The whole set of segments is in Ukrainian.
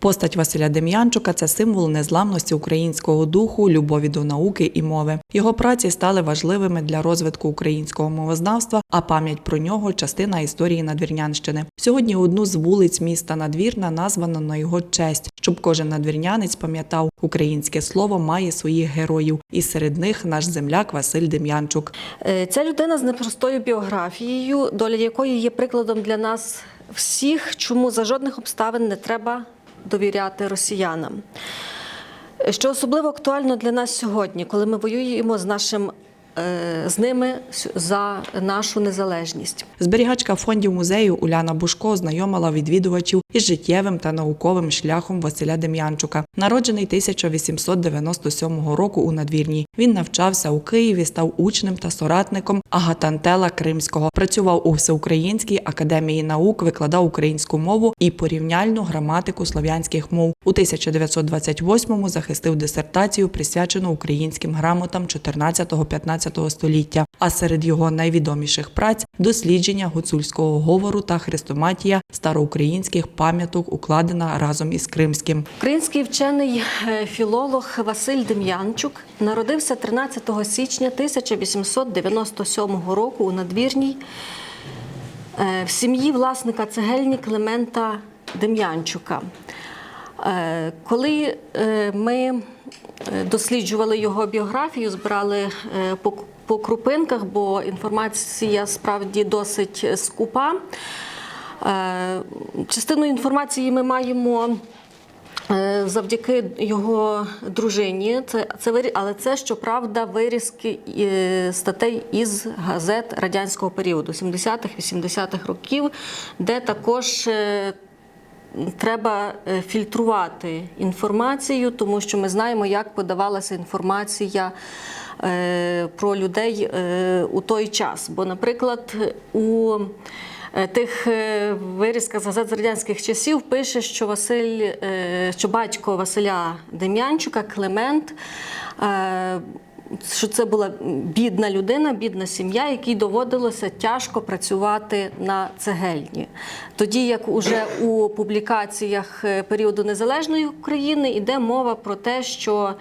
Постать Василя Дем'янчука це символ незламності українського духу, любові до науки і мови. Його праці стали важливими для розвитку українського мовознавства, а пам'ять про нього частина історії надвірнянщини. Сьогодні одну з вулиць міста Надвірна названо на його честь, щоб кожен надвірнянець пам'ятав, українське слово має своїх героїв, і серед них наш земляк Василь Дем'янчук. Е, Ця людина з непростою біографією, доля якої є прикладом для нас всіх, чому за жодних обставин не треба довіряти росіянам. Що особливо актуально для нас сьогодні, коли ми воюємо з нашим е, з ними за нашу незалежність. Зберігачка фондів музею Уляна Бушко знайомила відвідувачів із життєвим та науковим шляхом Василя Дем'янчука. Народжений 1897 року у надвірні. Він навчався у Києві, став учнем та соратником Агатантела Кримського. Працював у Всеукраїнській академії наук, викладав українську мову і порівняльну граматику слов'янських мов. У 1928-му захистив дисертацію, присвячену українським грамотам 14-15 століття. А серед його найвідоміших праць дослідження гуцульського говору та хрестоматія староукраїнських пам'яток, укладена разом із Кримським. Український вчений е, філолог Василь Дем'янчук народився 13 січня 1897 року у надвірній е, в сім'ї власника цегельні Климента Дем'янчука. Е, Коли ми досліджували його біографію, збирали по крупинках, бо інформація справді досить скупа. Е, Частину інформації ми маємо е, завдяки його дружині. Це, це але це, щоправда, вирізки е, статей із газет радянського періоду 70-х, 80-х років, де також треба фільтрувати інформацію, тому що ми знаємо, як подавалася інформація про людей е, у той час. Бо, наприклад, у е, тих е, вирізках з газет з радянських часів пише, що Василь, е, що батько Василя Дем'янчука, Климент. е, що це була бідна людина, бідна сім'я, якій доводилося тяжко працювати на цегельні. Тоді як уже у публікаціях е, періоду незалежної України йде мова про те, що е,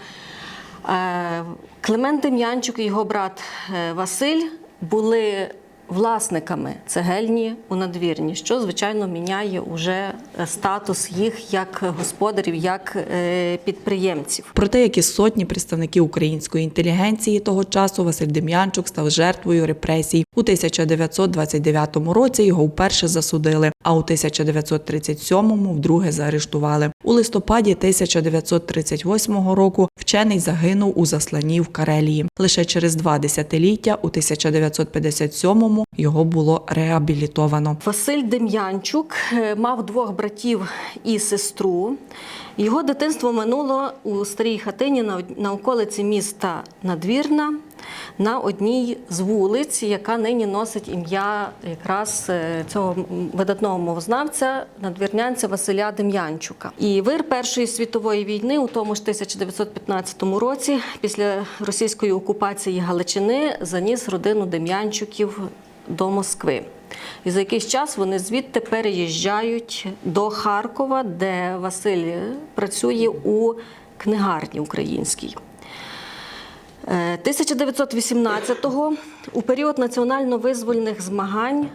Климент Дем'янчук і його брат е, Василь були власниками цегельні у надвірні, що звичайно міняє уже е, статус їх як господарів, як е, підприємців. Проте, як і сотні представників української інтелігенції того часу, Василь Дем'янчук став жертвою репресій. У 1929 році його вперше засудили, а у 1937-му вдруге заарештували. У листопаді 1938 року вчений загинув у засланні в Карелії. Лише через два десятиліття, у 1957-му, його було реабілітовано. Василь Дем'янчук е, мав двох братів і сестру. Його дитинство минуло у старій хатині на околиці міста Надвірна на одній з вулиць, яка нині носить ім'я якраз е, цього видатного мовознавця, надвірнянця Василя Дем'янчука. І вир Першої світової війни, у тому ж 1915 році, після російської окупації Галичини, заніс родину Дем'янчуків до Москви. І за якийсь час вони звідти переїжджають до Харкова, де Василь працює у книгарні українській. Е, 1918-го у період національно-визвольних змагань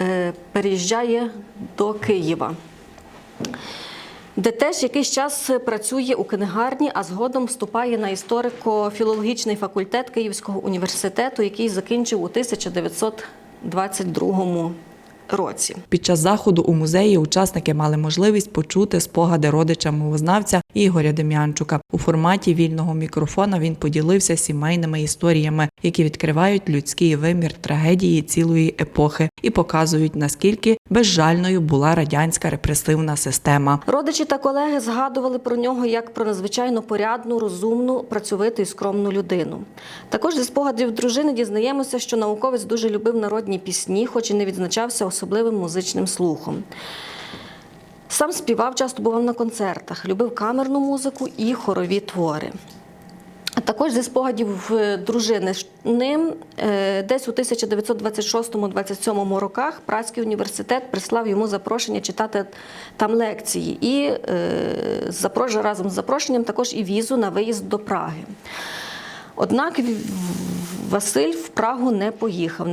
е, переїжджає до Києва, де теж якийсь час працює у книгарні, а згодом вступає на історико-філологічний факультет Київського університету, який закінчив у 1922 році. Під час заходу у музеї учасники мали можливість почути спогади родича мовознавця Ігоря Дем'янчука. У форматі вільного мікрофона він поділився сімейними історіями, які відкривають людський вимір трагедії цілої епохи і показують наскільки безжальною була радянська репресивна система. Родичі та колеги згадували про нього як про надзвичайно порядну, розумну, працьовиту і скромну людину. Також зі спогадів дружини дізнаємося, що науковець дуже любив народні пісні, хоч і не відзначався особливим музичним слухом. Сам співав, часто бував на концертах, любив камерну музику і хорові твори. Також зі спогадів е, дружини ним е, десь у 1926-27 роках Празький університет прислав йому запрошення читати там лекції і е, разом з запрошенням також і візу на виїзд до Праги. Однак Василь в Прагу не поїхав.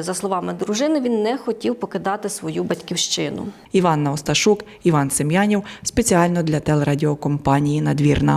За словами дружини, він не хотів покидати свою батьківщину. Іванна Осташук, Іван Сем'янів спеціально для телерадіокомпанії Надвірна.